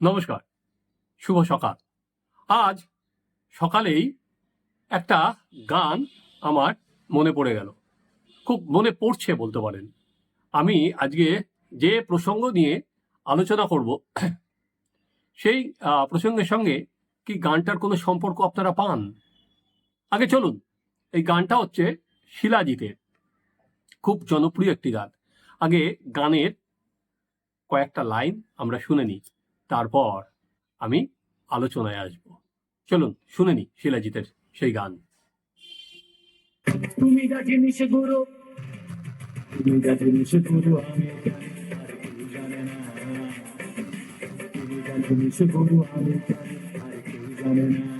নমস্কার, শুভ সকাল। আজ সকালেই একটা গান আমার মনে পড়ে গেল। খুব মনে পড়ছে বলতে পারেন। আমি আজকে যে প্রসঙ্গ নিয়ে আলোচনা করব, সেই প্রসঙ্গের সঙ্গে কি গানটার কোনো সম্পর্ক আপনারা পান? আগে চলুন, এই গানটা হচ্ছে শিলাজিতের। খুব জনপ্রিয় একটি গান। আগে গানের কয়েকটা লাইন আমরা শুনে নিই। তারপর আমি আলোচনায় আসব। চলুন, শুনে নি শিলাজিতের সেই গান। তুমি গুরু তুমি জানে না।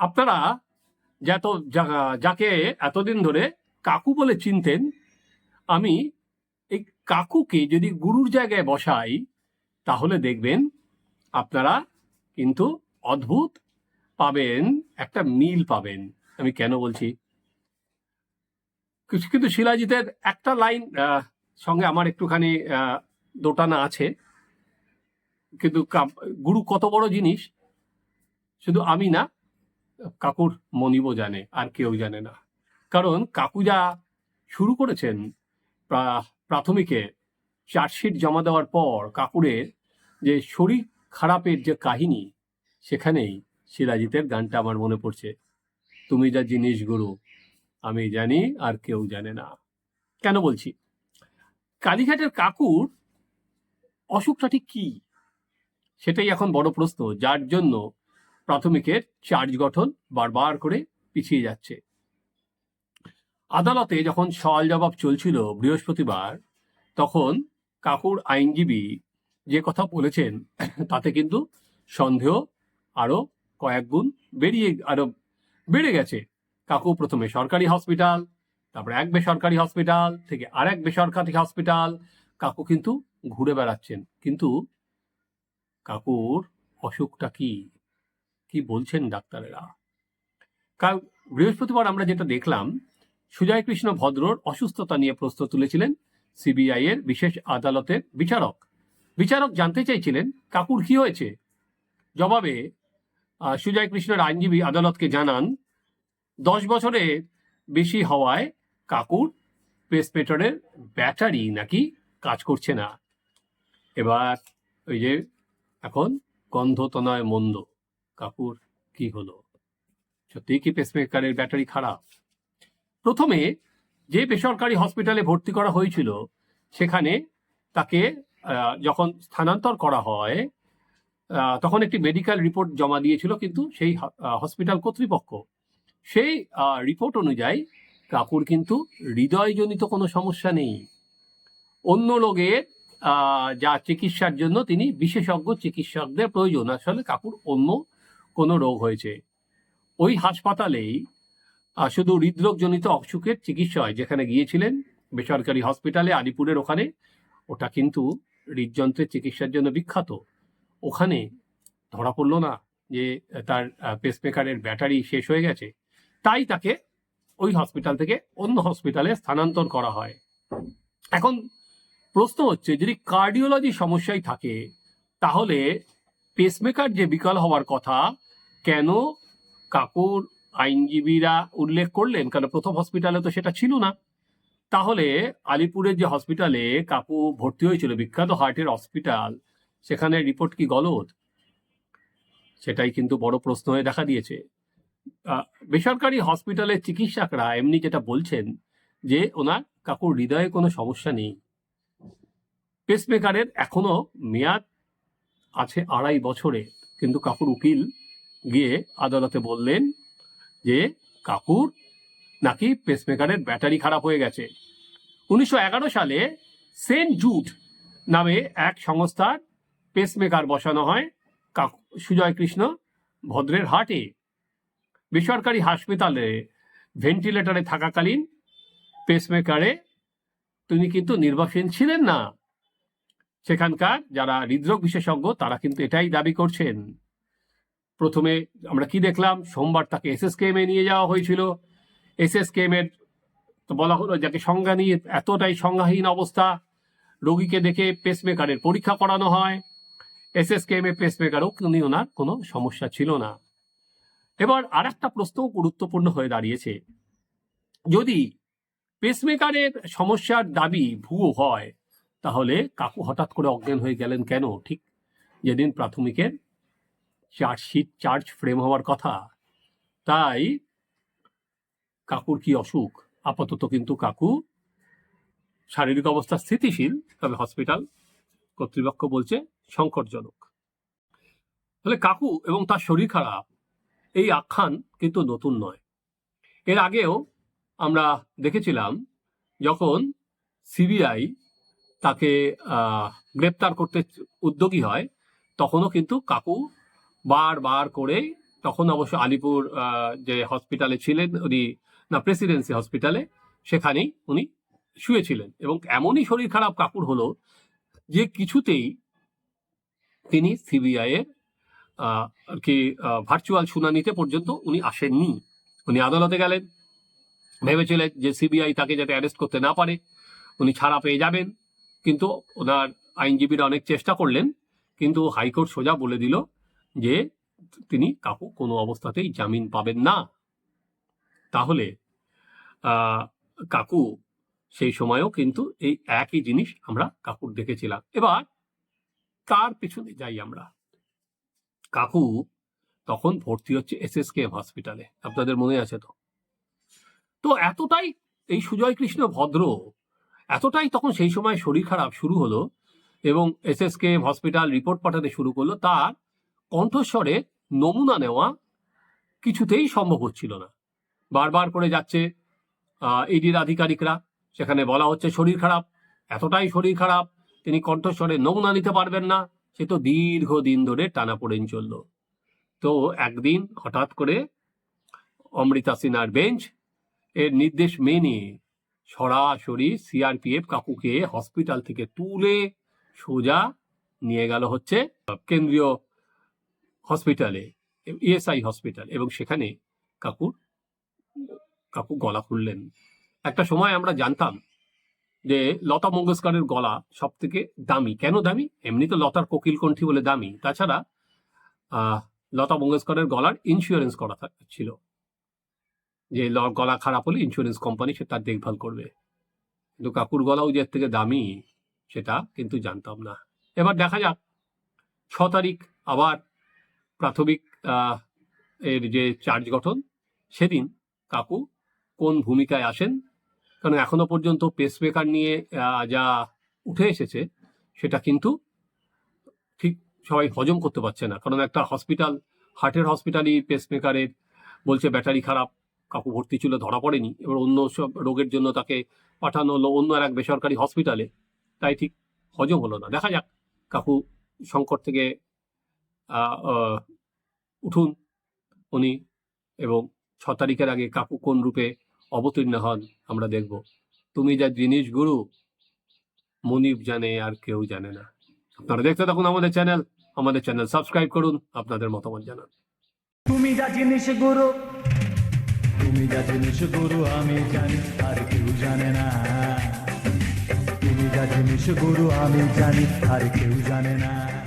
আপনারা যত যাকে এতদিন ধরে কাকু বলে চিনতেন, আমি এই কাকুকে যদি গুরুর জায়গায় বসাই, তাহলে দেখবেন আপনারা কিন্তু অদ্ভুত পাবেন, একটা মিল পাবেন। আমি কেন বলছি? কিছু, কিন্তু শিলাজিতের একটা লাইন সঙ্গে আমার একটুখানি দোটানা আছে। কিন্তু গুরু কত বড় জিনিস শুধু আমি না, কাকুর মনিবও জানে, আর কেউ জানে না। কারণ কাকু যা শুরু করেছেন প্রাথমিকে চার্জশিট জমা দেওয়ার পর কাকুরের যে শরীর খারাপের যে কাহিনী, সেখানেই শিলাজিতের গানটা আমার মনে পড়ছে। তুমি যা জিনিস গুরু, আমি জানি, আর কেউ জানে না। কেন বলছি? কালীঘাটের কাকুর অসুখটা ঠিক কি? সেটাই এখন বড় প্রশ্ন, যার জন্য প্রাথমিকের চার্জ গঠন বারবার করে পিছিয়ে যাচ্ছে। আদালতে যখন সওয়াল জবাব চলছিল বৃহস্পতিবার, তখন কাকুর আইনজীবী যে কথা বলেছেন, তাতে কিন্তু সন্দেহ আরও কয়েক গুণ বেরিয়ে, আরও বেড়ে গেছে। কাকু প্রথমে সরকারি হসপিটাল, তারপরে এক বেসরকারি হসপিটাল থেকে আর এক বেসরকারি হসপিটাল। কাকু কিন্তু ঘুরে বেড়াচ্ছেন। কিন্তু কাকুর অসুখটা কি? কি বলছেন ডাক্তারেরা? কাল বৃহস্পতিবার আমরা যেটা দেখলাম সুজয় কৃষ্ণ ভদ্রর অসুস্থতা নিয়ে প্রশ্ন তুলেছিলেন সিবিআই এর বিশেষ আদালতের বিচারক। বিচারক জানতে চাইছিলেন, কাকুর কি হয়েছে? জবাবে সুজয় কৃষ্ণের আইনজীবী আদালতকে জানান, দশ বছরের বেশি হওয়ায় কাকুর পেসমেটারের ব্যাটারি নাকি কাজ করছে না। এবার ওই যে এখন গন্ধ তো নয় মন্দ। কাকুর কি হলো? সত্যিই কি পেসমেকারের ব্যাটারি খারাপ? প্রথমে যে বেসরকারি হসপিটালে ভর্তি করা হয়েছিল, সেখানে তাকে যখন স্থানান্তর করা হয় তখন একটি মেডিকেল রিপোর্ট জমা দিয়েছিল, কিন্তু সেই হসপিটাল কর্তৃপক্ষ। সেই রিপোর্ট অনুযায়ী কাকুর কিন্তু হৃদয়জনিত কোনো সমস্যা নেই। অন্য রোগের যা চিকিৎসার জন্য তিনি বিশেষজ্ঞ চিকিৎসকদের প্রয়োজন। আসলে কাকুর অন্য কোনো রোগ হয়েছে। ওই হাসপাতালেই শুধু হৃদরোগজনিত অসুখের চিকিৎসা হয়, যেখানে গিয়েছিলেন বেসরকারি হসপিটালে, আলিপুরের ওখানে। ওটা কিন্তু হৃদযন্ত্রের চিকিৎসার জন্য বিখ্যাত। ওখানে ধরা পড়ল না যে, তার পেসমেকারের ব্যাটারি শেষ হয়ে গেছে। তাই তাকে ওই হসপিটাল থেকে অন্য হসপিটালে স্থানান্তর করা হয়। এখন প্রশ্ন হচ্ছে, যদি কার্ডিওলজি সমস্যায় থাকে, তাহলে পেসমেকার যে বিকল হওয়ার কথা, কেন কাকুর আইনজীবীরা উল্লেখ করলেন? কারণ প্রথম হসপিটালে তো সেটা ছিল না। তাহলে আলিপুরের যে হসপিটালে কাকু ভর্তি হয়েছিল, বিখ্যাত হার্টের হসপিটাল সেখানে রিপোর্ট কি গলদ? সেটাই কিন্তু বড় প্রশ্ন হয়ে দেখা দিয়েছে। বেসরকারি হসপিটালের চিকিৎসকরা এমনি যেটা বলছেন যে ওনার কাকুর হৃদয়ে কোনো সমস্যা নেই। পেসমেকারের এখনও মেয়াদ আছে আড়াই বছরে। কিন্তু কাকুর উকিল গিয়ে আদালতে বললেন যে, কাকুর নাকি পেসমেকারের ব্যাটারি খারাপ হয়ে গেছে। উনিশশো এগারো সালে সেন্ট জুট নামে এক সংস্থার পেসমেকার বসানো হয় কাকু সুজয় কৃষ্ণ ভদ্রের হাটে। বেসরকারি হাসপাতালে ভেন্টিলেটরে থাকাকালীন পেসমেকারে তিনি কিন্তু নির্বাসীন ছিলেন না। সেখানকার যারা হৃদরোগ বিশেষজ্ঞ, তারা কিন্তু এটাই দাবি করছেন। প্রথমে আমরা কি দেখলাম? সোমবার তাকে এসএসকেএমে নিয়ে যাওয়া হয়েছিল। এস এসএসকেএমের তো বলা হলো যাকে সংজ্ঞা নিয়ে এতটাই সংজ্ঞাহীন অবস্থা, রোগীকে দেখে পেসমেকারের পরীক্ষা করানো হয়। এসএসকেএমে পেসমেকারও উনি ওনার কোনো সমস্যা ছিল না। এবার আর একটা প্রশ্ন গুরুত্বপূর্ণ হয়ে দাঁড়িয়েছে। যদি পেসমেকারের সমস্যার দাবি ভুয়ো হয় তাহলে কাকু হঠাৎ করে অজ্ঞান হয়ে গেলেন কেন? ঠিক যেদিন প্রাথমিকের চার্জশিট চার্জ ফ্রেম হওয়ার কথা। তাই কাকুর কি অসুখ? আপাতত কিন্তু কাকু শারীরিক অবস্থা স্থিতিশীল, তবে হসপিটাল কর্তৃপক্ষ বলছে সংকটজনক। তাহলে কাকু এবং তার শরীর খারাপ, এই আখ্যান কিন্তু নতুন নয়। এর আগেও আমরা দেখেছিলাম, যখন সিবিআই তাকে গ্রেপ্তার করতে উদ্যোগী হয়, তখনও কিন্তু কাকু বারবার করে, তখন অবশ্য আলিপুর যে হসপিটালে ছিলেন উনি, না প্রেসিডেন্সি হসপিটালে, সেখানেই উনি শুয়েছিলেন। এবং এমনই শরীর খারাপ কাকুর হলো যে কিছুতেই তিনি সিবিআই এর আর কি ভার্চুয়াল শুনানিতে পর্যন্ত উনি আসেননি। উনি আদালতে গেলেন, ভেবেছিলেন যে সিবিআই তাকে যাতে অ্যারেস্ট করতে না পারে, উনি ছাড়া পেয়ে যাবেন। কিন্তু ওনার আইনজীবীরা অনেক চেষ্টা করলেন, কিন্তু হাইকোর্ট সোজা বলে দিল যে তিনি কাকু কোনো অবস্থাতেই জামিন পাবেন না। তাহলে কাকু সেই সময়ও কিন্তু এই একই জিনিস আমরা কাকুর দেখেছিলাম। এবার তার পিছনে যাই আমরা। কাকু তখন ভর্তি হচ্ছে এস এস কে হসপিটালে। আপনাদের মনে আছে তো? তো এতটাই এই সুজয় কৃষ্ণ ভদ্র এতটাই তখন সেই সময় শরীর খারাপ শুরু হলো এবং S S SSK hospital report পাঠাতে শুরু করল, তার কণ্ঠস্বরে নমুনা নেওয়া কিছুতেই সম্ভব হচ্ছিল না। বারবার করে যাচ্ছে ইডির আধিকারিকরা, সেখানে বলা হচ্ছে শরীর খারাপ। এতটাই শরীর খারাপ, তিনি কণ্ঠস্বরে নমুনা নিতে পারবেন না। সে তো দীর্ঘদিন ধরে টানা পড়েন চলল। তো একদিন হঠাৎ করে অমৃতা সিনহার বেঞ্চ এর নির্দেশ মেনে সরাসরি সিআরপিএফ কাকুকে হসপিটাল থেকে তুলে সোজা নিয়ে গেল হচ্ছে কেন্দ্রীয় হসপিটালে ইএসআই হসপিটাল এবং সেখানে কাকুর কাকু গলা খুললেন। একটা সময় আমরা জানতাম যে লতা মঙ্গেশকরের গলা সব থেকে দামি। কেন দামি? এমনি তো লতার কোকিল কণ্ঠী বলে দামি। তাছাড়া লতা মঙ্গেশকরের গলার ইন্স্যুরেন্স করা ছিল। যে গলা খারাপ হলে ইন্স্যুরেন্স কোম্পানি সে তার দেখভাল করবে। কিন্তু কাকুর গলাও যে থেকে দামি, সেটা কিন্তু জানতাম না। এবার দেখা যাক, ছ তারিখ আবার প্রাথমিক এর যে চার্জ গঠন, সেদিন কাকু কোন ভূমিকায় আসেন? কারণ এখনও পর্যন্ত পেসমেকার নিয়ে যা উঠে এসেছে, সেটা কিন্তু ঠিক সবাই হজম করতে পারছে না। কারণ একটা হসপিটাল হার্টের হসপিটালই পেসমেকারের বলছে ব্যাটারি খারাপ। কাকু ভর্তি ছিল, ধরা পড়েনি। এবার অন্য সব রোগের জন্য তাকে পাঠানো হলো অন্য আর এক বেসরকারি হসপিটালে তাই ঠিক হজম হলো না। দেখা যাক, কাকু সংকট থেকে উঠুন উনি এবং ছ তারিখের আগে কাকু কোন রূপে অবতীর্ণ হন আমরা দেখব। তুমি যা জিনিস গুরু, মনিব জানে আর কেউ জানে না। আপনারা দেখতে থাকুন আমাদের চ্যানেল আমাদের চ্যানেল সাবস্ক্রাইব করুন, আপনাদের মতামত জানান। তুমি যা জিনিস গুরু তুমি যা জিনিস গুরু, আমি জানি, আর কেউ জানে না। তুমি যা জিনিস গুরু, আমি জানি, আর কেউ জানে না।